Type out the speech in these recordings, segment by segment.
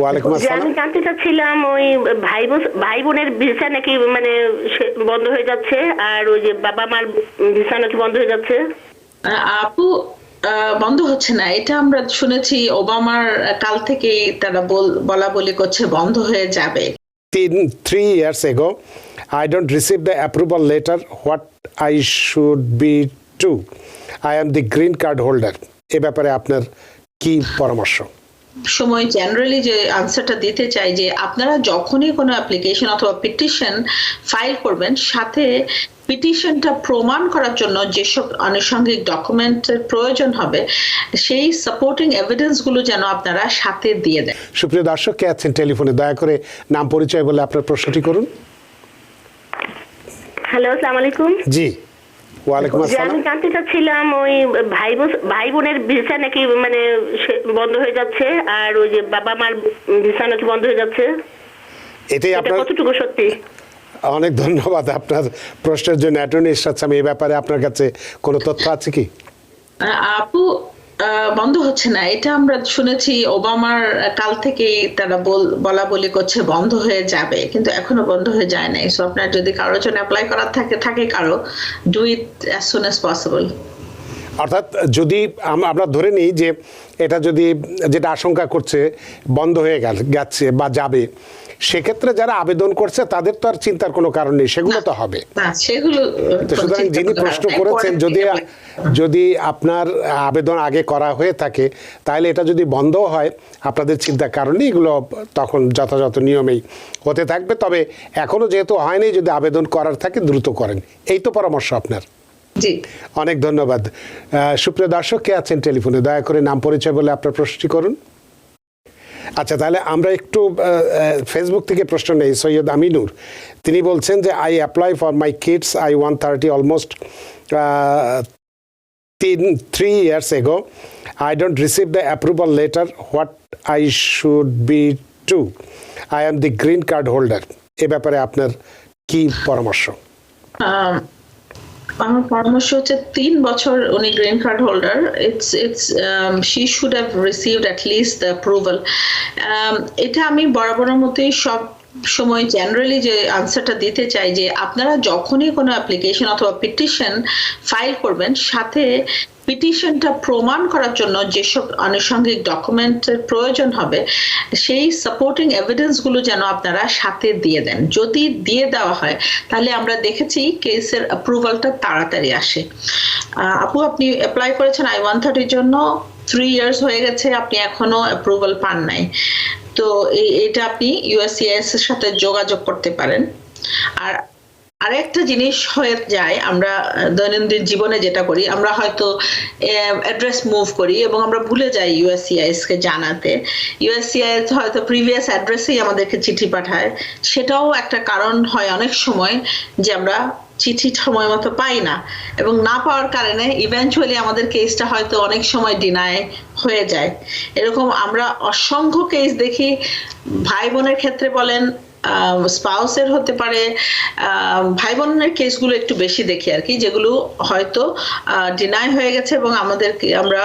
ওয়ালাইকুম আসসালাম। আমি জানতে চাচ্ছিলাম ওই ভাই ভাই বোনের ভিসা নাকি মানে সে- বন্ধ হয়ে যাচ্ছে আর ওই যে বাবা মার ভিসা নাকি বন্ধ হয়ে যাচ্ছে? আপু আহ, বন্ধ হচ্ছে না। এটা আমরা শুনেছি ওবামার কাল থেকে তারা বল- বলা বলি করছে বন্ধ হয়ে যাবে। তিন three years ago I don't receive the approval letter what I should be to I am the green card holder এ ব্যাপারে আপনার কি পরামর্শ? সময় জেনারেলি যে আনসারটা দিতে চাই যে আপনারা যখনই কোনো অ্যাপ্লিকেশন অথবা পিটিশন ফাইল করবেন সাথে পিটিশনটা প্রমাণ করার জন্য যেসব আনুষঙ্গিক ডকুমেন্টের প্রয়োজন হবে সেই সাপোর্টিং এভিডেন্সগুলো যেন আপনারা সাথে দিয়ে দেন। সুপ্রিয় দর্শক কে আছেন টেলিফোনে? দয়া করে নাম পরিচয় বলে আপনার প্রশ্নটি করুন। হ্যালো আসসালামু আলাইকুম। জি। আমি জানতে চাচ্ছিলাম ওই ভাই ভাই বোনের ভিসা নাকি মানে বন্ধ হয়ে যাচ্ছে আর ওই যে বাবা মার ভিসা নাকি বন্ধ হয়ে যাচ্ছে। এটাই আপনার কতটুকু সত্যি? অনেক ধন্যবাদ আপনার প্রশ্নের জন্য। অ্যাটর্নি আমি এই ব্যাপারে আপনার কাছে কোনো তথ্য আছে কি? আপু বন্ধ হচ্ছে না। এটা আমরা শুনেছি ওবামার কাল থেকে তারা বল- বলা বলি করছে বন্ধ হয়ে যাবে, কিন্তু এখনও বন্ধ হয়ে যায় নাই। সো আপনার যদি কারোর জন্য অ্যাপ্লাই করার থাকে থাকে কারও। Do it as soon as possible অর্থাৎ যদি আমরা ধরে নিই যে এটা যদি যেটা আশঙ্কা করছে বন্ধ হয়ে গেল গেছে বা যাবে সেক্ষেত্রে যারা আবেদন করছে তাদের তো আর চিন্তার কোনো কারণ নেই সেগুলো তো হবে। সেগুলো তো সুতরাং যিনি প্রশ্ন করেছেন যদি যদি আপনার আবেদন আগে করা হয়ে থাকে তাহলে এটা যদি বন্ধ হয় আপনাদের চিন্তার কারণে এগুলো তখন যথাযথ নিয়মেই হতে থাকবে। তবে এখনও যেহেতু হয়নি যদি আবেদন করার থাকে দ্রুত করেন। এই তো পরামর্শ আপনার। অনেক ধন্যবাদ। সুপ্রিয় দর্শক কে আছেন টেলিফোনে? দয়া করে নাম পরিচয় বলে আপনার প্রশ্নটি করুন। আচ্ছা তাহলে আমরা একটু ফেসবুক থেকে প্রশ্ন নেই সৈয়দ আমিনুর। তিনি বলছেন যে I apply for my kids I one thirty almost তিন three years ago I don't receive the approval letter what I should be to I am the green card holder এ ব্যাপারে আপনার কি পরামর্শ? আম, আমার পরামর্শ হচ্ছে তিন বছর উনি green card holder it's it's she should have received at least the approval এটা আমি বরাবরের মতোই সব সময় জেনারেলি যে আনসারটা দিতে চাই যে আপনারা যখনই কোনো অ্যাপ্লিকেশন অথবা পিটিশন ফাইল করবেন, সাথে পিটিশনটা প্রমাণ করার জন্য যেসব আনুষঙ্গিক ডকুমেন্টের প্রয়োজন হবে, সেই সাপোর্টিং এভিডেন্সগুলো যেন আপনারা সাথে দিয়ে দেন। যদি দিয়ে দেওয়া হয়, তাহলে আমরা দেখেছি কেসের অ্যাপ্রুভালটা তাড়াতাড়ি আসে। আপু, আপনি অ্যাপ্লাই করেছেন আই ওয়ান থার্টির জন্য থ্রি ইয়ার্স হয়ে গেছে, আপনি এখনও অ্যাপ্রুভাল পান নাই। তো এই- এটা আপনি ইউএসসিএস এর সাথে যোগাযোগ করতে পারেন। আর আরেকটা জিনিস হয়ে যায়, আমরা দৈনন্দিন জীবনে যেটা করি, আমরা হয়তো অ্যাড্রেস মুভ করি এবং আমরা ভুলে যাই ইউএসসিআইএস কে জানাতে। ইউএসসিআইএস হয়তো প্রিভিয়াস অ্যাড্রেসেই আমাদেরকে চিঠি পাঠায়। সেটাও একটা কারণ হয় অনেক সময় যে আমরা চিঠি সময় মতো পাই না এবং না পাওয়ার কারণে ইভেন্চুয়ালি আমাদের কেসটা হয়তো অনেক সময় ডিনায় হয়ে যায়। এরকম আমরা অসংখ্য কেস দেখি। ভাই বোনের ক্ষেত্রে বলেন স্পাউসের হতে পারে ভাই বোনের কেসগুলো একটু বেশি দেখি আর কি, যেগুলো হয়তো ডিনাই হয়ে গেছে এবং আমাদেরকে, আমরা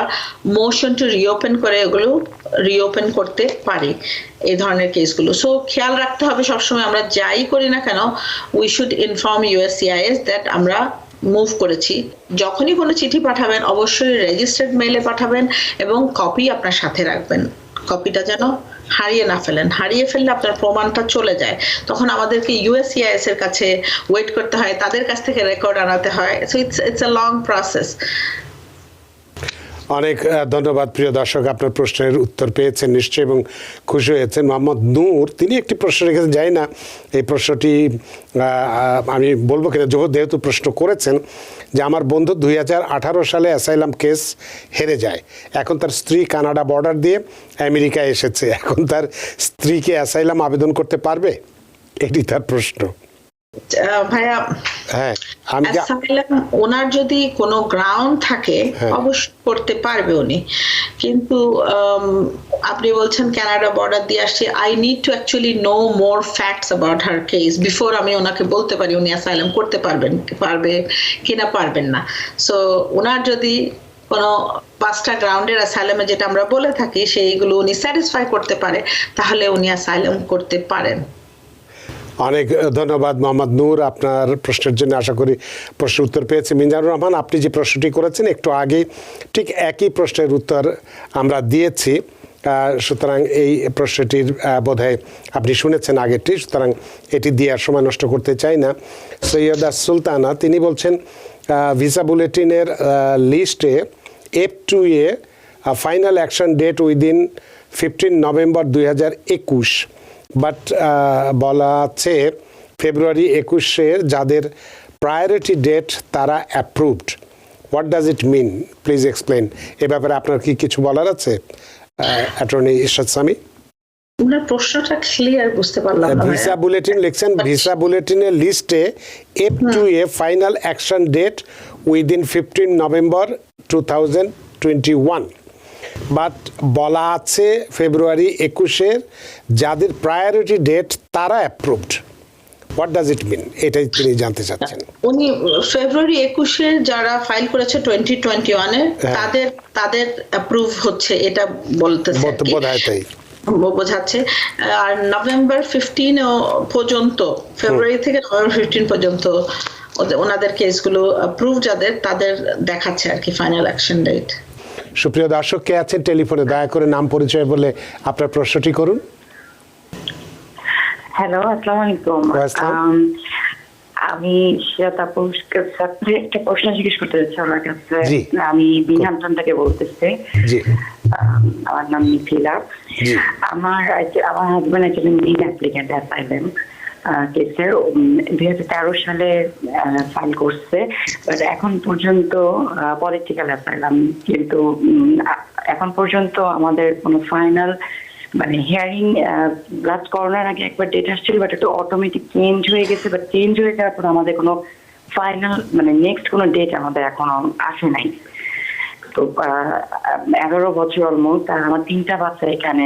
মোশন টু রিওপেন করে এগুলো রিওপেন করতে পারি, এই ধরনের কেসগুলো। সো খেয়াল রাখতে হবে সবসময় আমরা যাই করি না কেন we should inform USCIS that আমরা মুভ করেছি। যখনই কোনো চিঠি পাঠাবেন, অবশ্যই রেজিস্টার্ড মেইলে পাঠাবেন এবং কপি আপনার সাথে রাখবেন। কপিটা যেন হারিয়ে না ফেলেন। হারিয়ে ফেললে আপনার প্রমাণটা চলে যায়। তখন আমাদেরকে ইউএসসিআইএস এর কাছে ওয়েট করতে হয়, তাদের কাছ থেকে রেকর্ড আনাতে হয়। So it's it's a long process অনেক ধন্যবাদ প্রিয় দর্শক, আপনার প্রশ্নের উত্তর পেয়েছেন নিশ্চয়ই এবং খুশি হয়েছেন। মোহাম্মদ নূর, তিনি একটি প্রশ্ন রেখেছেন যাই না এই প্রশ্নটি আমি বলব কিনা, যেহেতু যেহেতু প্রশ্ন করেছেন, যে আমার বন্ধু দুই হাজার আঠারো সালে অ্যাসাইলাম কেস হেরে যায়। এখন তার স্ত্রী কানাডা বর্ডার দিয়ে আমেরিকায় এসেছে। এখন তার স্ত্রীকে অ্যাসাইলাম আবেদন করতে পারবে? এটি তার প্রশ্ন। ভাইয়া হ্যাঁ ওনার যদি কোনো গ্রাউন্ড থাকে হ্যাঁ। অবশ্যই করতে পারবে উনি। কিন্তু আপনি বলছেন কানাডা বর্ডার দিয়ে আসছে। I need to actually know more facts about her case before আমি ওনাকে বলতে পারি উনি অ্যাসাইলাম করতে পারবেন পারবে কিনা পারবেন না। সো ওনার যদি কোনো পাঁচটা গ্রাউন্ডের অ্যাসাইলামে যেটা আমরা বলে থাকি সেইগুলো উনি স্যাটিসফাই করতে পারে তাহলে উনি অ্যাসাইলাম করতে পারেন। অনেক ধন্যবাদ মোহাম্মদ নূর আপনার প্রশ্নের জন্য। আশা করি প্রশ্নের উত্তর পেয়েছি। মিনজানুর রহমান, আপনি যে প্রশ্নটি করেছেন, একটু আগে ঠিক একই প্রশ্নের উত্তর আমরা দিয়েছি। সুতরাং এই প্রশ্নটির বোধহয় আপনি শুনেছেন আগেরটি, সুতরাং এটি দিয়ে আর সময় নষ্ট করতে চাই না। সৈয়দ সৈয়দা সুলতানা, তিনি বলছেন ভিসা বুলেটিনের লিস্টে F two A final action date within fifteen November দুই হাজার একুশ। বাট বলা আছে ফেব্রুয়ারি একুশে যাদের প্রায়োরিটি ডেট তারা approved what does it mean please explain এ ব্যাপারে আপনার কি কিছু বলার আছে অ্যাটর্নি সামি আপনার প্রশ্নটা ক্লিয়ার বুঝতে পারলাম না ভিসা বুলেটিন লিখছেন। ভিসা বুলেটিনের লিস্টে F two A final action date within fifteen November two thousand twenty one but বলা আছে ফেব্রুয়ারি একুশের যাদের প্রায়োরিটি ডেট তারা approved what does it mean এটাই তিনি জানতে চাচ্ছেন। উনি ফেব্রুয়ারি একুশে যারা ফাইল করেছে টোয়েন্টি টোয়েন্টি ওয়ানে হ্যাঁ। তাদের তাদের অ্যাপ্রুভ হচ্ছে এটা বোধ হয় তাই। বোঝাচ্ছে। আর নভেম্বর ফিফটিন পর্যন্ত ফেব্রুয়ারি থেকে নভেম্বর ফিফটিন পর্যন্ত ওনাদের কেসগুলো অ্যাপ্রুভ যাদের তাদের দেখাচ্ছে আর কি ফাইনাল অ্যাকশন ডেট সুপ্রিয় দর্শক কে আছেন টেলিফোনে? দয়া করে নাম পরিচয় বলে আপনার প্রশ্নটি করুন। হ্যালো আসসালামু। আলাইকুম। আমি শ্রেতা পুরস্কার ছাত্রী একটা প্রশ্ন জিজ্ঞেস করতে চাচ্ছি আমার কাছে। আমি বিনহামটন থেকে বলতেছি। আমার নাম মিথিলা। আমার আমার হাজবেন্ড একজন মেইন অ্যাপ্লিকেন্ট অ্যাসাইলেম কেসের দুই হাজার তেরো সালে ফাইল করছে। বাট এখন পর্যন্ত পলিটিক্যাল অ্যাসাইলাম কিন্তু এখন পর্যন্ত আমাদের কোনো ফাইনাল মানে হিয়ারিং লাস্ট করোনার আগে একবার ডেট আসছিল বাট একটু অটোমেটিক চেঞ্জ হয়ে গেছে। বাট চেঞ্জ হয়ে যাওয়ার পর আমাদের কোনো ফাইনাল মানে নেক্সট কোনো ডেট আমাদের এখনও আসে নাই। তো এগারো বছর অলমোস্ট আর আমার তিনটা বাচ্চা এখানে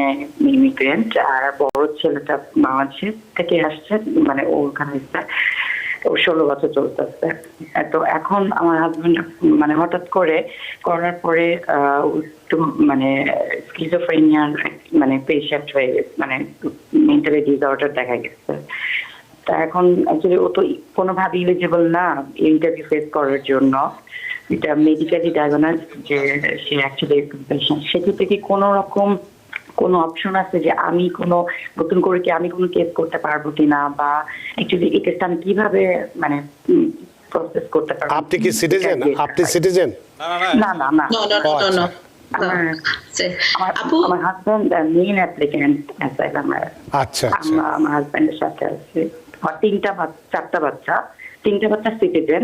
ইমিগ্রেন্ট আর বড় ছেলেটা বাংলাদেশ থেকে আসছে মানে ওখানে ষোলো বছর চলতেছে তো এখন আমার হাজবেন্ড মানে হঠাৎ করে করার পরে একটু মানে স্কিজোফ্রেনিয়ার মানে পেশেন্ট হয়ে গেছে মানে মেন্টালি ডিসঅর্ডার দেখা গেছে। তা এখন অ্যাকচুয়ালি ও তো কোনোভাবে ইলিজিবল না ইন্টারভিউ ফেস করার জন্য। এটা মেডিকেলি ডায়াগনাইজ যে সে অ্যাকচুয়ালি পেশেন্ট সেক্ষেত্রে কি কোনো রকম কোনো অপশন আছে যে আমি কোনো নতুন করে কি আমি কোনো কেস করতে পারব কিনা? বা অ্যাকচুয়ালি এই কেসটা আমি কীভাবে মানে প্রসেস করতে পারব? আপনি কি সিটিজেন আপনি সিটিজেন না না না। No no no. নো আমার- হাজবেন্ড মেইন অ্যাপ্লিকেন্ট অ্যাসাইলামের আচ্ছা আচ্ছা। আমরা হাজবেন্ডের সাথে আছি। আমার তিনটা বাচ্চা চারটা বাচ্চা। তিনটা বাচ্চা সিটিজেন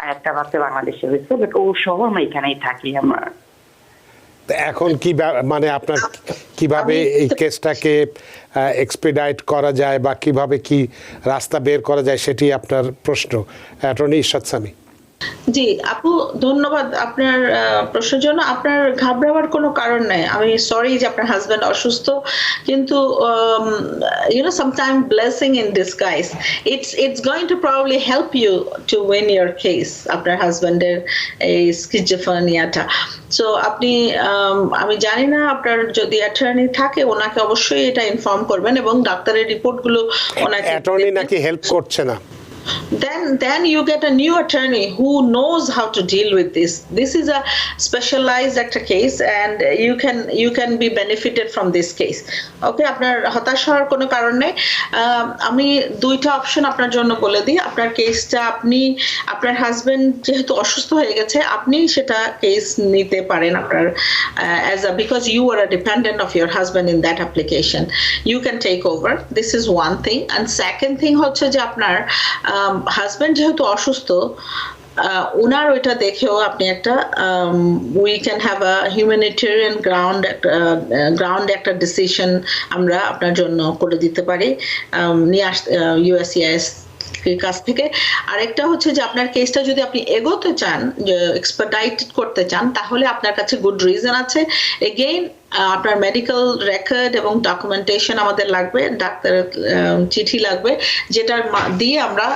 আর একটা বাচ্চা বাংলাদেশে হয়েছে বাট ও সহ আমরা এখানেই থাকি আমরা। এখন কি মানে আপনার কীভাবে এই কেসটাকে এক্সপেডাইট করা যায় বা কীভাবে কি রাস্তা বের করা যায় সেটি আপনার প্রশ্ন অ্যাটর্নি ঈশ্বর স্বামী জি আপু ধন্যবাদ আপনার প্রশ্নের জন্য। আপনার ঘাবড়াবার কোনো কারণ নাই। আমি সরি যে আপনার হাজব্যান্ড অসুস্থ কিন্তু you know sometime blessing in disguise it's it's going to probably help you to win your case আপনার হাজব্যান্ডের এই স্কিজোফানিয়াটা সো আপনি আমি জানি না আপনার যদি অ্যাটর্নি থাকে ওনাকে অবশ্যই এটা ইনফর্ম করবেন এবং ডাক্তারের রিপোর্টগুলো ওনাকে অ্যাটর্নি নাকি হেল্প করছে না? Then then you get a new attorney who knows how to deal with this. This is a specialized একটা case and you can you can be benefited from this case. Okay আপনার হতাশ হওয়ার কোনো কারণ নেই। আহ, আমি দুইটা অপশন আপনার জন্য বলে দিই। আপনার কেসটা আপনি আপনার হাজবেন্ড যেহেতু অসুস্থ হয়ে গেছে আপনি সেটা কেস নিতে পারেন আপনার as a because you are a dependent of your husband in that application you can take over this is one thing and second thing হচ্ছে যে আপনার হাজবেন্ড যেহেতু অসুস্থ ওনার ওইটা দেখেও আপনি একটা we can have a humanitarian ground ground একটা ডিসিশন আমরা আপনার জন্য করে দিতে পারি। নিয়ে আস ইউএসসিআইএস কাছ থেকে। আরেকটা হচ্ছে যে আপনার কেসটা যদি আপনি এগোতে চান এক্সপার্টাইট করতে চান তাহলে আপনার কাছে গুড রিজন আছে। এগেইন আপনার মেডিকেল রেকর্ড এবং ডকুমেন্টেশন আমাদের লাগবে ডাক্তারের চিঠি লাগবে যেটার দিয়ে আমরা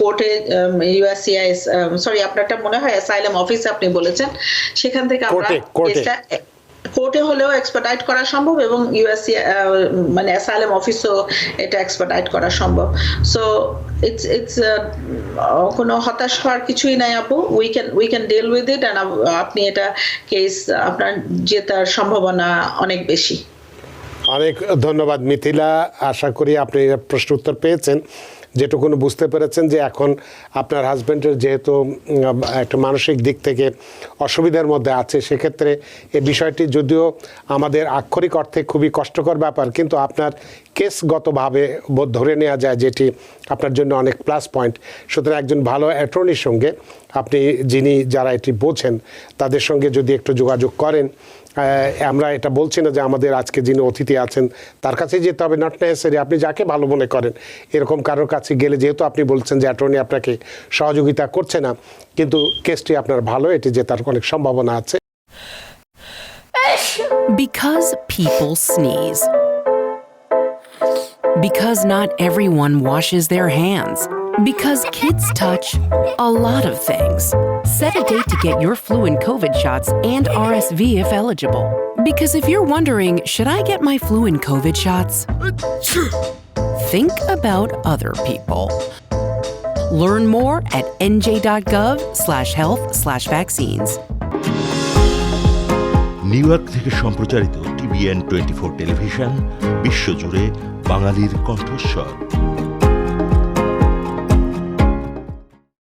কোর্টে ইউএসসিআইএস সরি আপনারটা মনে হয় অ্যাসাইলাম অফিসে আপনি বলেছেন। সেখান থেকে আমরা। কেসটা কোর্টে হলেও এক্সপার্টাইট করা সম্ভব এবং ইউএসসি মানে অ্যাসাইলাম অফিসও এটা এক্সপার্টাইট করা সম্ভব। সো ইটস ইটস কোনো হতাশ হওয়ার কিছুই নাই আপু। We can we can deal with it and আপনি এটা কেস আপনার জেতার সম্ভাবনা অনেক বেশি। অনেক ধন্যবাদ মিথিলা। আশা করি আপনি প্রশ্ন উত্তর পেয়েছেন। যেটুকুন বুঝতে পেরেছেন যে এখন আপনার হাজব্যান্ডের যেহেতু একটা মানসিক দিক থেকে অসুবিধার মধ্যে আছে, সেক্ষেত্রে এ বিষয়টি যদিও আমাদের আক্ষরিক অর্থে খুবই কষ্টকর ব্যাপার, কিন্তু আপনার কেসগতভাবে ধরে নেওয়া যায় যেটি আপনার জন্য অনেক প্লাস পয়েন্ট। সুতরাং একজন ভালো অ্যাটর্নির সঙ্গে আপনি যিনি যারা এটি বোঝেন, তাদের সঙ্গে যদি একটু যোগাযোগ করেন আমরা এটা বলছি না যে আমাদের আজকে যিনি অতিথি আছেন, তার কাছে যেতে হবে নট নেসেসারি আপনি যাকে ভালো মনে করেন এরকম কারোর কাছে গেলে যেহেতু আপনি বলছেন যে অ্যাটর্নি আপনাকে সহযোগিতা করছে না, কিন্তু কেসটি আপনার ভালো, এটি জেতার অনেক সম্ভাবনা আছে Because people sneeze. Because not everyone washes their hands. Because kids touch a lot of things. Set a date to get your flu and COVID shots and RSV if eligible. Because if you're wondering, should I get my flu and COVID shots? Think about other people. Learn more at nj.gov slash health slash vaccines. New York থেকে সম্প্রচারিত TVN twenty four television বিশ্বজুড়ে বাঙালির কণ্ঠস্বর